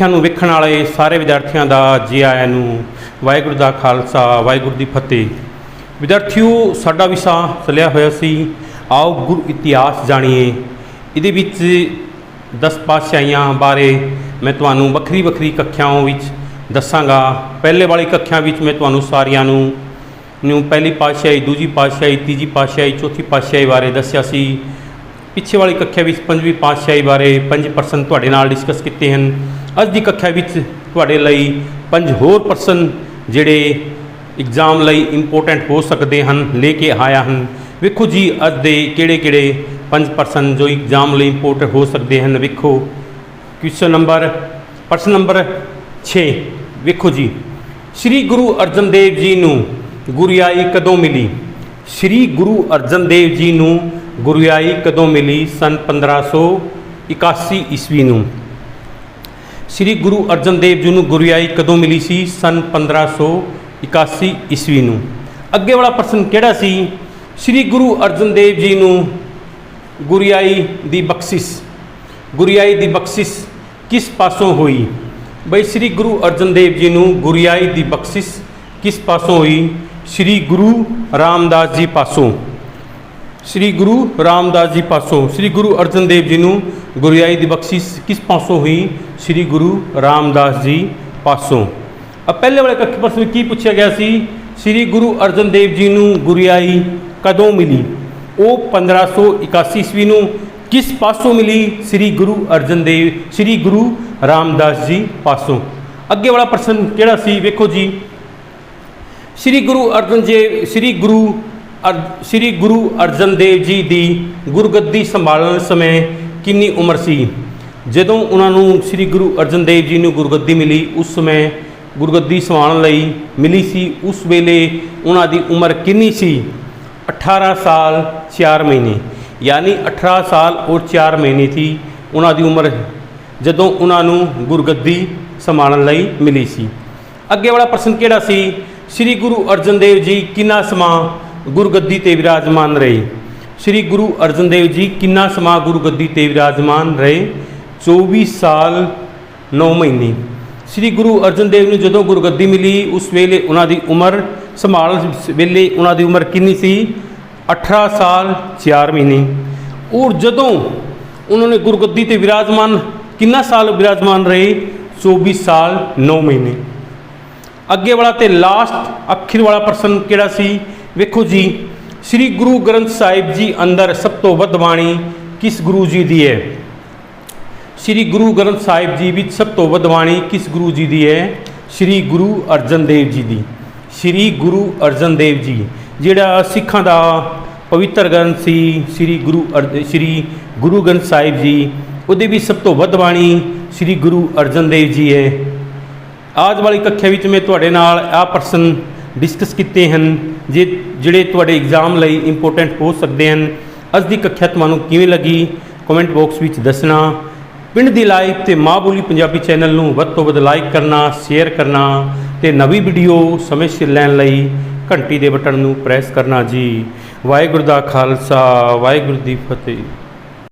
ਕੱਖਿਆਂ ਨੂੰ ਵੇਖਣ ਵਾਲੇ ਸਾਰੇ ਵਿਦਿਆਰਥੀਆਂ ਦਾ ਜੀ ਆਇਆਂ ਨੂੰ ਵਾਹਿਗੁਰੂ ਦਾ ਖਾਲਸਾ, ਵਾਹਿਗੁਰੂ ਦੀ ਫਤਿਹ। ਵਿਦਿਆਰਥੀਓ, ਸਾਡਾ ਵਿਸ਼ਾ ਚੱਲਿਆ ਹੋਇਆ ਸੀ। ਆਓ ਗੁਰੂ ਇਤਿਹਾਸ ਜਾਣੀਏ। ਇਹਦੇ ਵਿੱਚ 10 ਪਾਤਸ਼ਾਹੀਆਂ ਬਾਰੇ ਮੈਂ ਤੁਹਾਨੂੰ ਵੱਖਰੀ ਵੱਖਰੀ ਕੱਖਿਆਵਾਂ ਵਿੱਚ ਦੱਸਾਂਗਾ। ਪਹਿਲੇ ਵਾਲੀ ਕੱਖਿਆ ਵਿੱਚ ਮੈਂ ਤੁਹਾਨੂੰ ਸਾਰਿਆਂ ਨੂੰ ਨੂੰ ਪਹਿਲੀ ਪਾਤਸ਼ਾਹੀ, ਦੂਜੀ ਪਾਤਸ਼ਾਹੀ, ਤੀਜੀ ਪਾਤਸ਼ਾਹੀ, ਚੌਥੀ ਪਾਤਸ਼ਾਹੀ ਬਾਰੇ ਦੱਸਿਆ ਸੀ। ਪਿੱਛੇ ਵਾਲੀ ਕੱਖਿਆ ਵਿੱਚ ਪੰਜਵੀਂ ਪਾਤਸ਼ਾਹੀ ਬਾਰੇ 5% ਤੁਹਾਡੇ ਨਾਲ ਡਿਸਕਸ ਕੀਤੇ ਹਨ। ਅੱਜ ਦੀ ਕੱਖਿਆ ਵਿੱਚ ਤੁਹਾਡੇ ਲਈ ਪੰਜ ਹੋਰ ਪਰਸਨ ਜਿਹੜੇ ਐਗਜ਼ਾਮ ਲਈ ਇੰਪੋਰਟੈਂਟ ਹੋ ਸਕਦੇ ਹਨ, ਲੈ ਕੇ ਆਇਆ ਹਨ। ਵੇਖੋ ਜੀ, ਅੱਜ ਦੇ ਕਿਹੜੇ ਕਿਹੜੇ ਪੰਜ ਪਰਸਨ ਜੋ ਐਗਜ਼ਾਮ ਲਈ ਇੰਪੋਰਟੈਂਟ ਹੋ ਸਕਦੇ ਹਨ, ਵੇਖੋ। ਕੁਐਸਚਨ ਨੰਬਰ ਪ੍ਰਸ਼ਨ ਨੰਬਰ 6 ਵੇਖੋ ਜੀ, ਸ੍ਰੀ ਗੁਰੂ ਅਰਜਨ ਦੇਵ ਜੀ ਨੂੰ ਗੁਰਿਆਈ ਕਦੋਂ ਮਿਲੀ? ਸ੍ਰੀ ਗੁਰੂ ਅਰਜਨ ਦੇਵ ਜੀ ਨੂੰ ਗੁਰਿਆਈ ਕਦੋਂ ਮਿਲੀ? ਸਨ 1581 ਈਸਵੀ ਨੂੰ। ਸ੍ਰੀ ਗੁਰੂ ਅਰਜਨ ਦੇਵ ਜੀ ਨੂੰ ਗੁਰਿਆਈ ਕਦੋਂ ਮਿਲੀ ਸੀ? ਸਨ 1581 ਈਸਵੀ ਨੂੰ। ਅੱਗੇ ਵਾਲਾ ਪ੍ਰਸ਼ਨ ਕਿਹੜਾ ਸੀ? ਸ੍ਰੀ ਗੁਰੂ ਅਰਜਨ ਦੇਵ ਜੀ ਨੂੰ ਗੁਰਿਆਈ ਦੀ ਬਖਸ਼ਿਸ਼, ਗੁਰਿਆਈ ਦੀ ਬਖਸ਼ਿਸ਼ ਕਿਸ ਪਾਸੋਂ ਹੋਈ? ਬਈ ਸ੍ਰੀ ਗੁਰੂ ਅਰਜਨ ਦੇਵ ਜੀ ਨੂੰ ਗੁਰਿਆਈ ਦੀ ਬਖਸ਼ਿਸ਼ ਕਿਸ ਪਾਸੋਂ ਹੋਈ? ਸ੍ਰੀ ਗੁਰੂ ਰਾਮਦਾਸ ਜੀ ਪਾਸੋਂ। ਸ੍ਰੀ ਗੁਰੂ ਰਾਮਦਾਸ ਜੀ ਪਾਸੋਂ, ਸ੍ਰੀ ਗੁਰੂ ਅਰਜਨ ਦੇਵ ਜੀ ਨੂੰ ਗੁਰਿਆਈ ਦੀ ਬਖਸ਼ਿਸ਼ ਕਿਸ ਪਾਸੋਂ ਹੋਈ? ਸ੍ਰੀ ਗੁਰੂ ਰਾਮਦਾਸ ਜੀ ਪਾਸੋਂ। ਆ ਪਹਿਲੇ ਵਾਲੇ ਕੱਖ ਪ੍ਰਸ਼ਨ ਕੀ ਪੁੱਛਿਆ ਗਿਆ ਸੀ? ਸ੍ਰੀ ਗੁਰੂ ਅਰਜਨ ਦੇਵ ਜੀ ਨੂੰ ਗੁਰਿਆਈ ਕਦੋਂ ਮਿਲੀ? ਉਹ 1581 ਈਸਵੀ ਨੂੰ ਕਿਸ ਪਾਸੋਂ ਮਿਲੀ? ਸ੍ਰੀ ਗੁਰੂ ਅਰਜਨ ਦੇਵ, ਸ੍ਰੀ ਗੁਰੂ ਰਾਮਦਾਸ ਜੀ ਪਾਸੋਂ। ਅੱਗੇ ਵਾਲਾ ਪ੍ਰਸ਼ਨ ਕਿਹੜਾ ਸੀ? ਵੇਖੋ ਜੀ। ਸ੍ਰੀ ਗੁਰੂ ਅਰਜਨ ਦੇਵ ਸ੍ਰੀ ਗੁਰੂ ਸ੍ਰੀ ਗੁਰੂ ਅਰਜਨ ਦੇਵ ਜੀ ਦੀ ਗੁਰਗੱਦੀ ਸੰਭਾਲਣ ਸਮੇਂ ਕਿੰਨੀ ਉਮਰ ਸੀ? ਜਦੋਂ ਉਹਨਾਂ ਨੂੰ ਸ੍ਰੀ ਗੁਰੂ ਅਰਜਨ ਦੇਵ ਜੀ ਨੂੰ ਗੁਰਗੱਦੀ ਮਿਲੀ, ਉਸ ਸਮੇਂ ਗੁਰਗੱਦੀ ਸੰਭਾਲਣ ਲਈ ਮਿਲੀ ਸੀ, ਉਸ ਵੇਲੇ ਉਹਨਾਂ ਦੀ ਉਮਰ ਕਿੰਨੀ ਸੀ? 18 ਸਾਲ 4 ਮਹੀਨੇ, ਯਾਨੀ 18 ਸਾਲ ਔਰ 4 ਮਹੀਨੇ ਸੀ ਉਹਨਾਂ ਦੀ ਉਮਰ, ਜਦੋਂ ਉਹਨਾਂ ਨੂੰ ਗੁਰਗੱਦੀ ਸੰਭਾਲਣ ਲਈ ਮਿਲੀ ਸੀ। ਅੱਗੇ ਵਾਲਾ ਪ੍ਰਸ਼ਨ ਕਿਹੜਾ ਸੀ? ਸ੍ਰੀ ਗੁਰੂ ਅਰਜਨ ਦੇਵ ਜੀ ਕਿੰਨਾ ਸਮਾਂ ਗੁਰਗੱਦੀ ਤੇ ਵਿਰਾਜਮਾਨ ਰਹੇ। ਸ੍ਰੀ ਗੁਰੂ ਅਰਜਨ ਦੇਵ ਜੀ ਕਿੰਨਾ ਸਮਾਂ ਗੁਰਗੱਦੀ ਤੇ ਵਿਰਾਜਮਾਨ ਰਹੇ? 24 ਸਾਲ 9 ਮਹੀਨੇ। ਸ੍ਰੀ ਗੁਰੂ ਅਰਜਨ ਦੇਵ ਨੂੰ ਜਦੋਂ ਗੁਰਗੱਦੀ ਮਿਲੀ, ਉਸ ਵੇਲੇ ਉਹਨਾਂ ਦੀ ਉਮਰ ਸੰਭਾਲ ਵੇਲੇ ਉਹਨਾਂ ਦੀ ਉਮਰ ਕਿੰਨੀ ਸੀ? 18 ਸਾਲ 4 ਮਹੀਨੇ। ਔਰ ਜਦੋਂ ਉਹਨਾਂ ਨੇ ਗੁਰਗੱਦੀ ਤੇ ਵਿਰਾਜਮਾਨ ਕਿੰਨਾ ਸਾਲ ਵਿਰਾਜਮਾਨ ਰਹੇ? 24 ਸਾਲ 9 ਮਹੀਨੇ। ਅੱਗੇ ਵਾਲਾ ਤੇ ਲਾਸਟ ਅਖੀਰ ਵਾਲਾ ਪ੍ਰਸ਼ਨ ਕਿਹੜਾ ਸੀ? ਵੇਖੋ ਜੀ, ਸ੍ਰੀ ਗੁਰੂ ਗ੍ਰੰਥ ਸਾਹਿਬ ਜੀ ਅੰਦਰ ਸਭ ਤੋਂ ਵੱਧ ਬਾਣੀ ਕਿਸ ਗੁਰੂ ਜੀ ਦੀ ਹੈ? ਸ੍ਰੀ ਗੁਰੂ ਗ੍ਰੰਥ ਸਾਹਿਬ ਜੀ ਵਿੱਚ ਸਭ ਤੋਂ ਵੱਧ ਬਾਣੀ ਕਿਸ ਗੁਰੂ ਜੀ ਦੀ ਹੈ? ਸ੍ਰੀ ਗੁਰੂ ਅਰਜਨ ਦੇਵ ਜੀ ਦੀ। ਸ੍ਰੀ ਗੁਰੂ ਅਰਜਨ ਦੇਵ ਜੀ, ਜਿਹੜਾ ਸਿੱਖਾਂ ਦਾ ਪਵਿੱਤਰ ਗ੍ਰੰਥ ਸੀ, ਸ੍ਰੀ ਗੁਰੂ ਅਰ- ਸ੍ਰੀ ਗੁਰੂ ਗ੍ਰੰਥ ਸਾਹਿਬ ਜੀ, ਉਹਦੇ ਵਿੱਚ ਸਭ ਤੋਂ ਵੱਧ ਬਾਣੀ ਸ੍ਰੀ ਗੁਰੂ ਅਰਜਨ ਦੇਵ ਜੀ ਹੈ। ਆਜ ਵਾਲੀ ਕੱਖਿਆ ਵਿੱਚ ਮੈਂ ਤੁਹਾਡੇ ਨਾਲ ਆਹ ਪ੍ਰਸ਼ਨ ਡਿਸਕਸ ਕੀਤੇ ਹਨ। ਜੇ ਜਿਹੜੇ ਤੁਹਾਡੇ ਐਗਜ਼ਾਮ ਲਈ ਇੰਪੋਰਟੈਂਟ ਹੋ ਸਕਦੇ ਹਨ, ਅੱਜ ਦੀ ਕੱਖਿਆ ਤੁਹਾਨੂੰ ਕਿਵੇਂ ਲੱਗੀ ਕਮੈਂਟ ਬਾਕਸ ਵਿੱਚ ਦੱਸਣਾ। ਪਿੰਡ ਦੀ ਲਾਈਵ ਤੇ ਮਾਂ ਬੋਲੀ ਪੰਜਾਬੀ ਚੈਨਲ ਨੂੰ ਵੱਧ ਤੋਂ ਵੱਧ ਲਾਈਕ ਕਰਨਾ ਸ਼ੇਅਰ ਕਰਨਾ ਤੇ ਨਵੀਂ ਵੀਡੀਓ ਸਮੇਂ ਸਿਰ ਲੈਣ ਲਈ ਘੰਟੀ ਦੇ ਬਟਨ ਨੂੰ ਪ੍ਰੈਸ ਕਰਨਾ ਜੀ। ਵਾਹਿਗੁਰੂ ਦਾ ਖਾਲਸਾ, ਵਾਹਿਗੁਰੂ ਦੀ ਫਤਿਹ।